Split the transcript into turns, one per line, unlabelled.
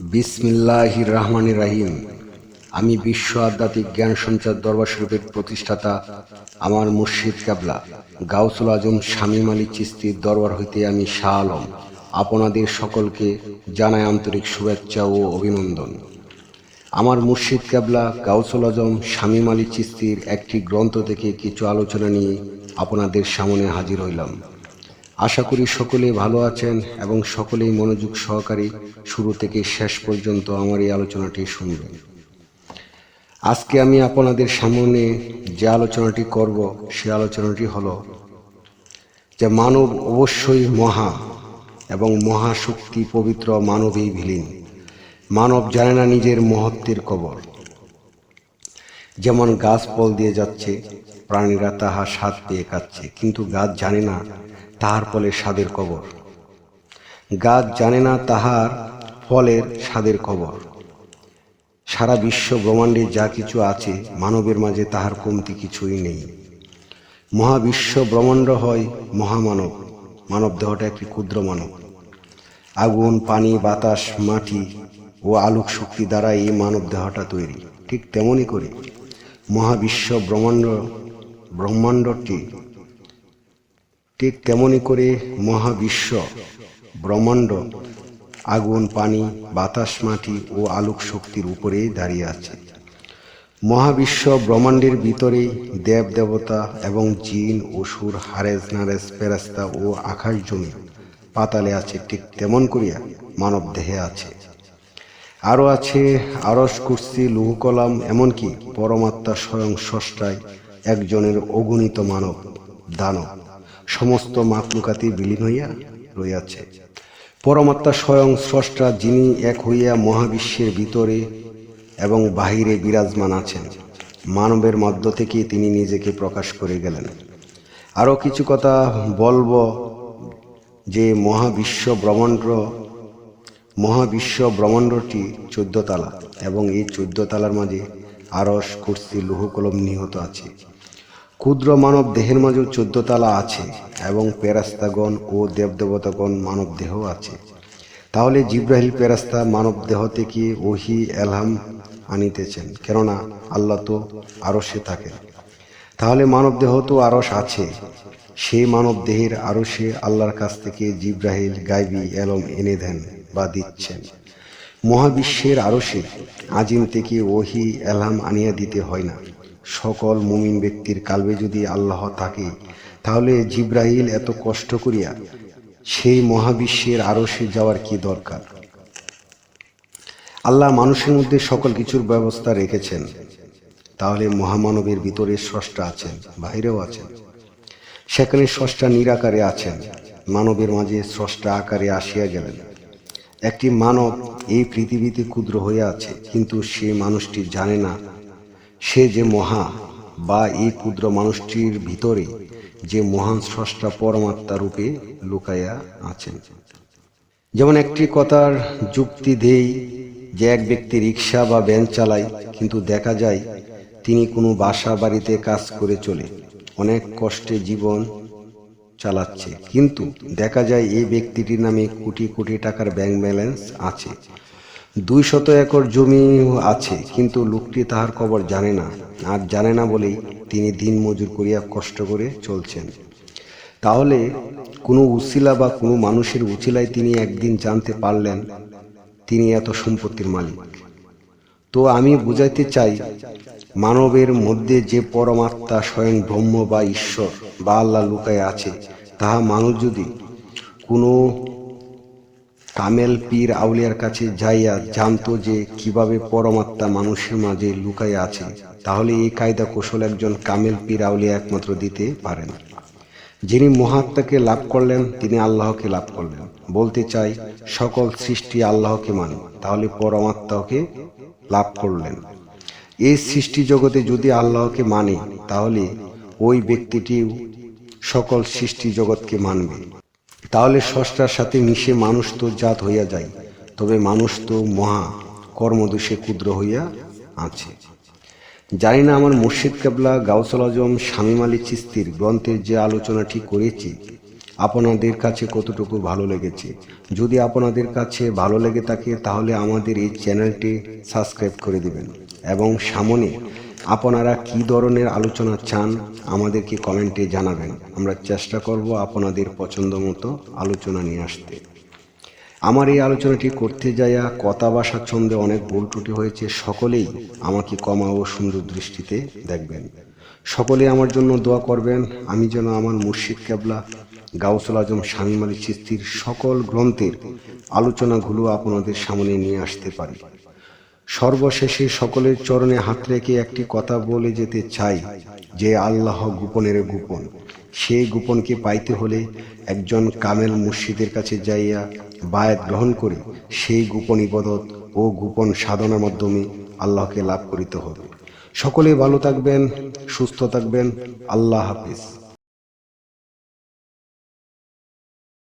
বিসমিল্লাহ রহমান রাহিম। আমি বিশ্ব আধ্যাত্মিক জ্ঞান সঞ্চার দরবার শরীফের প্রতিষ্ঠাতা আমার মুর্শিদ কাবলা। গাউসুল আজম শামীম আলী চিস্তির দরবার হইতে আমি শাহ আলম। আপনাদের সকলকে জানাই আন্তরিক শুভেচ্ছা ও অভিনন্দন। আমার মুর্শিদ কাবলা, গাউসুল আজম, শামীম আলী চিস্তির একটি গ্রন্থ থেকে কিছু আলোচনা নিয়ে আপনাদের সামনে হাজির হইলাম। আশা করি সকলে ভালো আছেন এবং সকলেই মনোযোগ সহকারে শুরু থেকে শেষ পর্যন্ত আমার এই আলোচনাটি শুনবেন। আজকে আমি আপনাদের সামনে যে আলোচনাটি করব, সে আলোচনাটি হলো যে মানব অবশ্যই মহা এবং মহাশক্তি পবিত্র মানবেই বিলীন। মানব জানে না নিজের মহত্বের কবর। যেমন গাছ ফল দিয়ে যাচ্ছে, প্রাণীরা তাহা স্বাদ পেয়ে খাচ্ছে কিন্তু গাছ জানে না তাহার ফলের স্বাদের কবর। গাছ জানে না তাহার ফলের স্বাদের কবর। সারা বিশ্ব ব্রহ্মাণ্ডে যা কিছু আছে, মানবের মাঝে তাহার কমতি কিছুই নেই। মহাবিশ্ব ব্রহ্মাণ্ড হয় মহামানব। মানব দেহটা একটি ক্ষুদ্র মানব। আগুন, পানি, বাতাস, মাটি ও আলোক শক্তি দ্বারা এই মানব দেহটা তৈরি। ঠিক তেমনই করে মহাবিশ্ব ব্রহ্মাণ্ড, ব্রহ্মাণ্ডটি ঠিক তেমনি করে মহাবিশ্ব, ব্রহ্মাণ্ড, আগুন, পানি, বাতাস, মাটি ও আলোক শক্তির উপরেই দাঁড়িয়ে আছে। মহাবিশ্ব ব্রহ্মাণ্ডের ভিতরেই দেব, দেবতা এবং জিন, অসুর হারেজ নারেজ ফেরাস্তা ও আকাশ জমি পাতালে আছে, ঠিক তেমন করিয়া মানব দেহে আছে। আরও আছে আরস, কুর্সি, লৌহ কলাম, এমনকি পরমাত্মা স্বয়ং স্রষ্টায় একজনের অগণিত মানব, দানব। সমস্ত মাতলুকাতি বিলীন হইয়া রইয়াছে। পরমাত্মা স্বয়ং স্রষ্টা যিনি এক হইয়া মহাবিশ্বের ভিতরে এবং বাহিরে বিরাজমান আছেন। মানবের মধ্য থেকে তিনি নিজেকে প্রকাশ করে গেলেন। আরও কিছু কথা বলব যে মহাবিশ্ব ব্রহ্মাণ্ড, মহাবিশ্ব ব্রহ্মাণ্ডটি চোদ্দ তালা এবং এই চোদ্দ তালার মাঝে আরস কুর্সি, লৌহকলম নিহত আছে। ক্ষুদ্র মানব দেহের মাঝেও চোদ্দ তালা আছে এবং পেরাস্তাগণ ও দেবদেবতাগণ মানব দেহ আছে। তাহলে জিব্রাহিল পেরাস্তা মানব দেহ থেকে ওহি, এলহাম আনিতেছেন। কেননা আল্লাহ তো আরসে থাকেন। তাহলে মানব দেহ তো আরস আছে। সেই মানব দেহের আরসে আল্লাহর কাছ থেকে জিব্রাহিল, গাইবি, এলম এনে দেন বা দিচ্ছেন। মহাবিশ্বের আরসে আজিম থেকে ওহি, এলহাম আনিয়া দিতে হয় না। সকল মুমিন ব্যক্তির কালবে যদি আল্লাহ থাকে, তাহলে জিব্রাহিল এত কষ্ট করিয়া সেই মহাবিশ্বের আরসে যাওয়ার কি দরকার? আল্লাহ মানুষের মধ্যে সকল কিছুর ব্যবস্থা রেখেছেন। তাহলে মহামানবের ভিতরে স্রষ্টা আছেন, বাহিরেও আছেন। সেখানে স্রষ্টা নিরাকারে আছেন, মানবের মাঝে স্রষ্টা আকারে আসিয়া গেলেন। একটি মানব এই পৃথিবীতে ক্ষুদ্র হয়ে আছে, কিন্তু সে মানুষটি জানে না সে যে মহা বা এই ক্ষুদ্র মানুষটির ভিতরে যে মহান স্রষ্টা পরমাত্মা রূপে লুকাইয়া আছেন। যেমন একটি কথার যুক্তি দেই যে এক ব্যক্তি রিক্সা বা ভ্যান চালায়, কিন্তু দেখা যায় তিনি কোনো বাসা বাড়িতে কাজ করে চলে, অনেক কষ্টে জীবন চালাচ্ছে। কিন্তু দেখা যায় এই ব্যক্তিটির নামে কোটি কোটি টাকার ব্যাংক ব্যালেন্স আছে। দুই শত একর জমি আছে, কিন্তু লোকটি তাহার খবর জানে না, আর জানে না বলেই তিনি দিন মজুর করিয়া কষ্ট করে চলছেন। তাহলে কোনো উচিলা বা কোনো মানুষের উচিলায় তিনি একদিন জানতে পারলেন, তিনি এত সম্পত্তির মালিক। তো আমি বুঝাইতে চাই, মানবের মধ্যে যে পরমাত্মা স্বয়ং ব্রহ্ম বা ঈশ্বর বা আল্লাহ লুকায় আছে, তাহা মানুষ যদি কোনো কামেল পীর আউলিয়ার কাছে যাইয়া জানতো যে কীভাবে পরমাত্মা মানুষের মাঝে লুকাই আছে, তাহলে এই কায়দা কৌশল একজন কামেল পীর আউলিয়া একমাত্র দিতে পারেন। যিনি মহাত্মাকে লাভ করলেন, তিনি আল্লাহকে লাভ করলেন। বলতে চাই, সকল সৃষ্টি আল্লাহকে মানে তাহলে পরমাত্মাকে লাভ করলেন। এই সৃষ্টি জগতে যদি আল্লাহকে মানে তাহলে ওই ব্যক্তিটিও সকল সৃষ্টি জগৎকে মানবে। তাহলে ষষ্ঠার সাথে মিশে মানুষ তো জাত হইয়া যায়, তবে মানুষ তো মহা কর্মদোষে ক্ষুদ্র হইয়া আছে। জানি না আমার মুর্শিদ কেবলা, গাউসল আজম, শামীম আলী চিস্তির গ্রন্থের যে আলোচনাটি করেছি, আপনাদের কাছে কতটুকু ভালো লেগেছে? যদি আপনাদের কাছে ভালো লেগে থাকে, তাহলে আমাদের এই চ্যানেলটি সাবস্ক্রাইব করে দিবেন এবং সামনে আপনারা কি ধরনের আলোচনা চান, আমাদেরকে কমেন্টে জানাবেন। আমরা চেষ্টা করব আপনাদের পছন্দ মতো আলোচনা নিয়ে আসতে। আমার এই আলোচনাটি করতে যাইয়া কথা বা স্বাচ্ছন্দ্যে অনেক ভুল ত্রুটি হয়েছে, সকলেই আমাকে কমা ও সুন্দর দৃষ্টিতে দেখবেন। সকলে আমার জন্য দোয়া করবেন, আমি যেন আমার মুর্শিদ কেবলা, গাউসুল আজম, শামীম চিস্তির সকল গ্রন্থের আলোচনাগুলো আপনাদের সামনে নিয়ে আসতে পারি। সর্বশেষে সকলের চরণে হাত রেখে একটি কথা বলে যেতে চাই, যে আল্লাহ গোপনের গোপন। সেই গোপনকে পাইতে হলে একজন কামেল মুর্শিদের কাছে যাইয়া বায়াত গ্রহণ করে সেই গোপন ইবাদত ও গোপন সাধনার মাধ্যমে আল্লাহকে লাভ করিতে হবে। সকলে ভালো থাকবেন, সুস্থ থাকবেন, আল্লাহ হাফিজ।